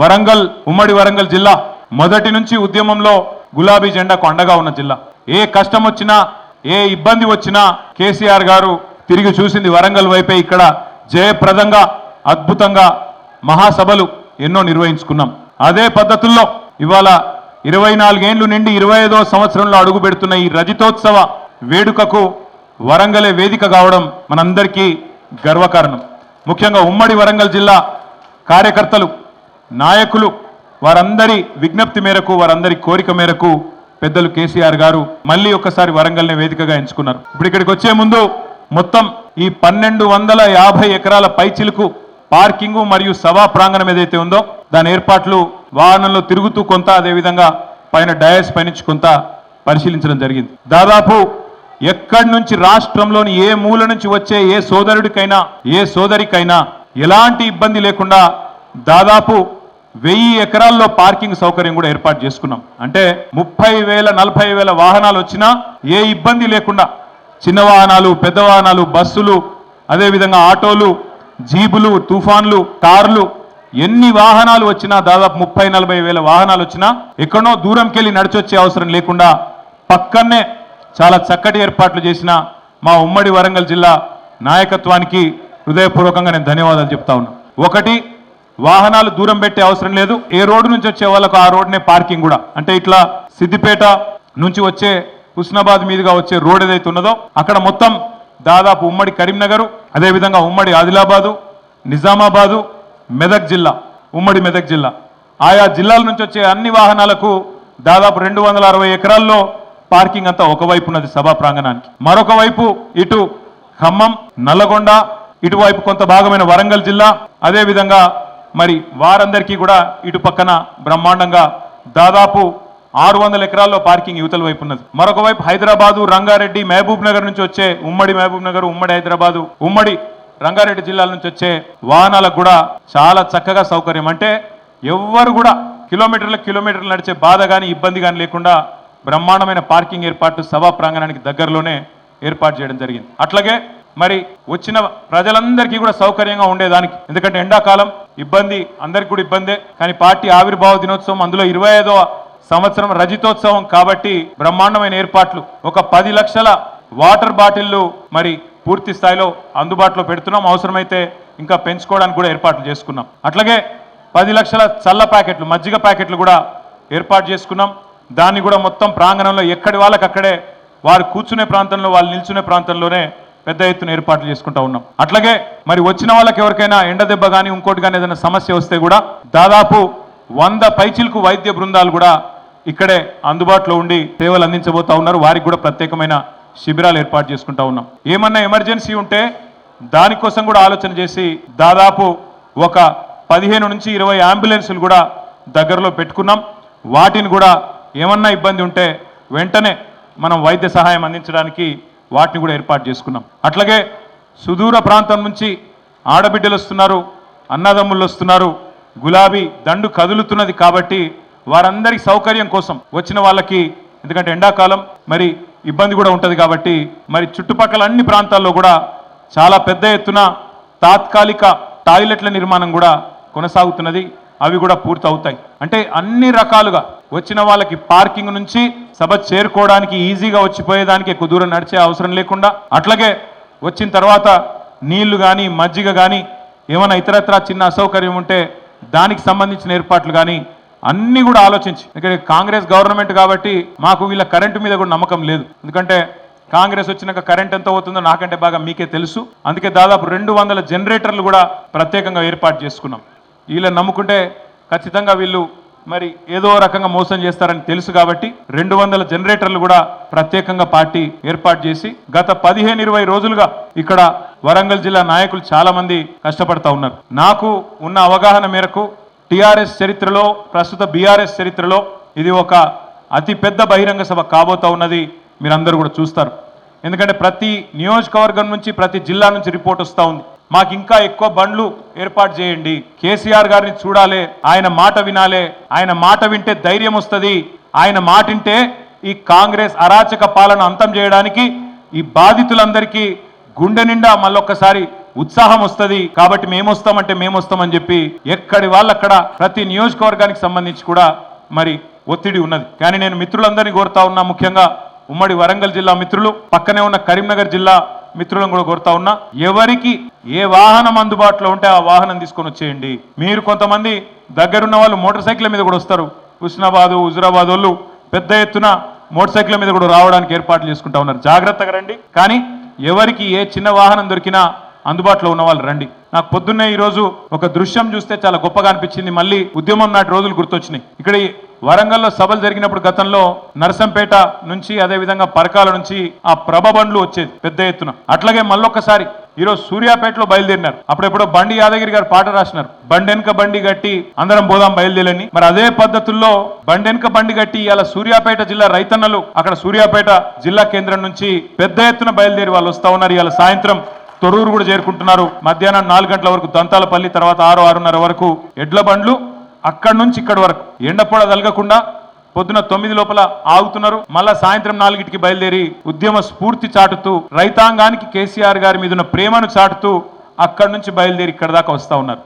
వరంగల్ ఉమ్మడి వరంగల్ జిల్లా మొదటి నుంచి ఉద్యమంలో గులాబీ జెండాకు అండగా ఉన్న జిల్లా. ఏ కష్టం వచ్చినా ఏ ఇబ్బంది వచ్చినా కేసీఆర్ గారు తిరిగి చూసింది వరంగల్ వైపే ఇక్కడ జయప్రదంగా అద్భుతంగా మహాసభలు ఎన్నో నిర్వహించుకున్నాం. అదే పద్ధతుల్లో ఇవాళ ఇరవై నాలుగేండ్లు నిండి ఇరవై ఐదో సంవత్సరంలో అడుగు పెడుతున్న ఈ రజతోత్సవ వేడుకకు వరంగలే వేదిక కావడం మనందరికీ గర్వకారణం. ముఖ్యంగా ఉమ్మడి వరంగల్ జిల్లా కార్యకర్తలు నాయకులు వారందరి విజ్ఞప్తి మేరకు వారందరి కోరిక మేరకు పెద్దలు కేసీఆర్ గారు మళ్ళీ ఒకసారి వరంగల్ని వేదికగా ఎంచుకున్నారు. ఇప్పుడు ఇక్కడికి వచ్చే ముందు మొత్తం ఈ పన్నెండు వందల యాభై ఎకరాల పైచిలకు పార్కింగ్ మరియు సభా ప్రాంగణం ఏదైతే ఉందో దాని ఏర్పాట్లు వాహనంలో తిరుగుతూ కొంత అదేవిధంగా పైన డయస్ పైనుంచి కొంత పరిశీలించడం జరిగింది. దాదాపు ఎక్కడి నుంచి రాష్ట్రంలోని ఏ మూల నుంచి వచ్చే ఏ సోదరుడికైనా ఏ సోదరికైనా ఎలాంటి ఇబ్బంది లేకుండా దాదాపు వెయ్యి ఎకరాల్లో పార్కింగ్ సౌకర్యం కూడా ఏర్పాటు చేసుకున్నాం. అంటే ముప్పై వేల నలభై వేల వాహనాలు వచ్చినా ఏ ఇబ్బంది లేకుండా చిన్న వాహనాలు పెద్ద వాహనాలు బస్సులు అదేవిధంగా ఆటోలు జీబులు తుఫాన్లు కార్లు ఎన్ని వాహనాలు వచ్చినా దాదాపు ముప్పై నలభై వేల వాహనాలు వచ్చినా ఎక్కడో దూరంకి వెళ్ళి నడిచొచ్చే అవసరం లేకుండా పక్కనే చాలా చక్కటి ఏర్పాట్లు చేసిన మా ఉమ్మడి వరంగల్ జిల్లా నాయకత్వానికి హృదయపూర్వకంగా నేను ధన్యవాదాలు చెప్తా ఉన్నా. ఒకటి వాహనాలు దూరం పెట్టే అవసరం లేదు. ఏ రోడ్డు నుంచి వచ్చే వాళ్ళకు ఆ రోడ్నే పార్కింగ్ కూడా. అంటే ఇట్లా సిద్దిపేట నుంచి వచ్చే హుస్నాబాద్ మీదుగా వచ్చే రోడ్ ఏదైతే ఉన్నదో అక్కడ మొత్తం దాదాపు ఉమ్మడి కరీంనగర్ అదేవిధంగా ఉమ్మడి ఆదిలాబాదు నిజామాబాదు మెదక్ జిల్లా ఉమ్మడి మెదక్ జిల్లా. ఆయా జిల్లాల నుంచి వచ్చే అన్ని వాహనాలకు దాదాపు రెండు వందల అరవై ఎకరాల్లో పార్కింగ్ అంతా ఒకవైపు ఉన్నది సభా ప్రాంగణానికి. మరొక వైపు ఇటు ఖమ్మం నల్లగొండ ఇటువైపు కొంత భాగమైన వరంగల్ జిల్లా అదేవిధంగా మరి వారందరికీ కూడా ఇటు పక్కన బ్రహ్మాండంగా దాదాపు ఆరు వందల ఎకరాల్లో పార్కింగ్ యువతల వైపు ఉన్నది. మరొక వైపు హైదరాబాదు రంగారెడ్డి మహబూబ్ నగర్ నుంచి వచ్చే ఉమ్మడి మహబూబ్ నగర్ ఉమ్మడి హైదరాబాదు ఉమ్మడి రంగారెడ్డి జిల్లాల నుంచి వచ్చే వాహనాలకు కూడా చాలా చక్కగా సౌకర్యం. అంటే ఎవ్వరు కూడా కిలోమీటర్ల కిలోమీటర్లు నడిచే బాధ కానీ ఇబ్బంది కానీ లేకుండా బ్రహ్మాండమైన పార్కింగ్ ఏర్పాటు సభా ప్రాంగణానికి దగ్గరలోనే ఏర్పాటు చేయడం జరిగింది. అట్లాగే మరి వచ్చిన ప్రజలందరికీ కూడా సౌకర్యంగా ఉండేదానికి. ఎందుకంటే ఎండాకాలం ఇబ్బంది అందరికి కూడా ఇబ్బందే. కానీ పార్టీ ఆవిర్భావ దినోత్సవం అందులో ఇరవై ఐదవ సంవత్సరం రజితోత్సవం కాబట్టి బ్రహ్మాండమైన ఏర్పాట్లు. ఒక పది లక్షల వాటర్ బాటిల్లు మరి పూర్తి స్థాయిలో అందుబాటులో పెడుతున్నాం. అవసరమైతే ఇంకా పెంచుకోవడానికి కూడా ఏర్పాట్లు చేసుకున్నాం. అట్లాగే పది లక్షల చల్ల ప్యాకెట్లు మజ్జిగ ప్యాకెట్లు కూడా ఏర్పాటు చేసుకున్నాం. దాన్ని కూడా మొత్తం ప్రాంగణంలో ఎక్కడి వాళ్ళకక్కడే వారు కూర్చునే ప్రాంతంలో వాళ్ళు నిల్చునే ప్రాంతంలోనే పెద్ద ఎత్తున ఏర్పాట్లు చేసుకుంటా ఉన్నాం. అట్లాగే మరి వచ్చిన వాళ్ళకి ఎవరికైనా ఎండ దెబ్బ కానీ ఇంకోటి కానీ ఏదైనా సమస్య వస్తే కూడా దాదాపు వంద పైచిలకు వైద్య బృందాలు కూడా ఇక్కడే అందుబాటులో ఉండి సేవలు అందించబోతా ఉన్నారు. వారికి కూడా ప్రత్యేకమైన శిబిరాలు ఏర్పాటు చేసుకుంటా ఉన్నాం. ఏమన్నా ఎమర్జెన్సీ ఉంటే దానికోసం కూడా ఆలోచన చేసి దాదాపు ఒక పదిహేను నుంచి ఇరవై అంబులెన్సులు కూడా దగ్గరలో పెట్టుకున్నాం. వాటిని కూడా ఏమన్నా ఇబ్బంది ఉంటే వెంటనే మనం వైద్య సహాయం అందించడానికి వాటిని కూడా ఏర్పాటు చేసుకున్నాం. అట్లాగే సుదూర ప్రాంతం నుంచి ఆడబిడ్డలు వస్తున్నారు అన్నదమ్ములు వస్తున్నారు గులాబీ దండు కదులుతున్నది కాబట్టి వారందరి సౌకర్యం కోసం వచ్చిన వాళ్ళకి ఎందుకంటే ఎండాకాలం మరి ఇబ్బంది కూడా ఉంటుంది కాబట్టి మరి చుట్టుపక్కల అన్ని ప్రాంతాల్లో కూడా చాలా పెద్ద ఎత్తున తాత్కాలిక టాయిలెట్ల నిర్మాణం కూడా కొనసాగుతున్నది. అవి కూడా పూర్తవుతాయి. అంటే అన్ని రకాలుగా వచ్చిన వాళ్ళకి పార్కింగ్ నుంచి సభ చేరుకోవడానికి ఈజీగా వచ్చిపోయేదానికి ఎక్కువ దూరం నడిచే అవసరం లేకుండా అట్లాగే వచ్చిన తర్వాత నీళ్ళు కానీ మజ్జిగ కానీ ఏమైనా ఇతరత్రా చిన్న అసౌకర్యం ఉంటే దానికి సంబంధించిన ఏర్పాట్లు కానీ అన్నీ కూడా ఆలోచించి ఇక్కడ కాంగ్రెస్ గవర్నమెంట్ కాబట్టి మాకు వీళ్ళ కరెంటు మీద కూడా నమ్మకం లేదు. ఎందుకంటే కాంగ్రెస్ వచ్చినాక కరెంట్ ఎంత అవుతుందో నాకంటే బాగా మీకే తెలుసు. అందుకే దాదాపు రెండు వందల జనరేటర్లు కూడా ప్రత్యేకంగా ఏర్పాటు చేసుకున్నాం. వీళ్ళని నమ్ముకుంటే ఖచ్చితంగా వీళ్ళు మరి ఏదో రకంగా మోసం చేస్తారని తెలుసు కాబట్టి రెండు వందల జనరేటర్లు కూడా ప్రత్యేకంగా పార్టీ ఏర్పాటు చేసి గత పదిహేను ఇరవై రోజులుగా ఇక్కడ వరంగల్ జిల్లా నాయకులు చాలా మంది కష్టపడతా ఉన్నారు. నాకు ఉన్న అవగాహన మేరకు టిఆర్ఎస్ చరిత్రలో ప్రస్తుత బీఆర్ఎస్ చరిత్రలో ఇది ఒక అతిపెద్ద బహిరంగ సభ కాబోతా ఉన్నది మీరందరూ కూడా చూస్తారు. ఎందుకంటే ప్రతి నియోజకవర్గం నుంచి ప్రతి జిల్లా నుంచి రిపోర్ట్ వస్తూ ఉంది. మాకు ఇంకా ఎక్కువ బండ్లు ఏర్పాటు చేయండి. కేసీఆర్ గారిని చూడాలి ఆయన మాట వినాలే ఆయన మాట వింటే ధైర్యం వస్తుంది. ఆయన మాటింటే ఈ కాంగ్రెస్ అరాచక పాలన అంతం చేయడానికి ఈ బాధితులందరికీ గుండె నిండా మళ్ళొక్కసారి ఉత్సాహం వస్తుంది. కాబట్టి మేము వస్తామంటే మేము వస్తామని చెప్పి ఎక్కడి వాళ్ళక్కడ ప్రతి నియోజకవర్గానికి సంబంధించి కూడా మరి ఒత్తిడి ఉన్నది. కానీ నేను మిత్రులందరినీ కోరుతా ఉన్నా ముఖ్యంగా ఉమ్మడి వరంగల్ జిల్లా మిత్రులు పక్కనే ఉన్న కరీంనగర్ జిల్లా మిత్రులను కూడా కోరుతా ఉన్నా ఎవరికి ఏ వాహనం అందుబాటులో ఉంటే ఆ వాహనం తీసుకొని వచ్చేయండి. మీరు కొంతమంది దగ్గరున్న వాళ్ళు మోటార్ సైకిల్ మీద కూడా వస్తారు. హుస్నాబాదు హుజురాబాద్ వాళ్ళు పెద్ద ఎత్తున మోటార్ సైకిల్ మీద కూడా రావడానికి ఏర్పాట్లు చేసుకుంటా ఉన్నారు. జాగ్రత్తగా రండి. కానీ ఎవరికి ఏ చిన్న వాహనం దొరికినా అందుబాటులో ఉన్న వాళ్ళు రండి. నాకు పొద్దున్నే ఈరోజు ఒక దృశ్యం చూస్తే చాలా గొప్పగా అనిపించింది. మళ్ళీ ఉద్యమం నాటి రోజులు గుర్తొచ్చినాయి. ఇక్కడ ఈ వరంగల్లో సభలు జరిగినప్పుడు గతంలో నరసంపేట నుంచి అదేవిధంగా పరకాల నుంచి ఆ ప్రభ బండ్లు వచ్చేది పెద్ద ఎత్తున. అట్లాగే మళ్ళొక్కసారి ఈరోజు సూర్యాపేటలో బయలుదేరినారు. అప్పుడెప్పుడో బండి యాదగిరి గారు పాట రాసినారు. బండెనక బండి గట్టి అందరం పోదాం బయలుదేరని. మరి అదే పద్ధతుల్లో బండెనక బండి గట్టి ఇలా సూర్యాపేట జిల్లా రైతన్నలు అక్కడ సూర్యాపేట జిల్లా కేంద్రం నుంచి పెద్ద ఎత్తున బయలుదేరి వాళ్ళు వస్తా ఉన్నారు. ఇలా సాయంత్రం తొరూరు కూడా చేరుకుంటున్నారు. మధ్యాహ్నం నాలుగు గంటల వరకు దంతాలపల్లి తర్వాత ఆరు ఆరున్నర వరకు ఎడ్ల బండ్లు అక్కడి నుంచి ఇక్కడి వరకు. ఎండపొడ తలగకుండా పొద్దున తొమ్మిది లోపల ఆగుతున్నారు. మళ్ళా సాయంత్రం నాలుగిటికి బయలుదేరి ఉద్యమ స్ఫూర్తి చాటుతూ రైతాంగానికి కేసీఆర్ గారి మీద ఉన్న ప్రేమను చాటుతూ అక్కడి నుంచి బయలుదేరి ఇక్కడ దాకా వస్తూ ఉన్నారు.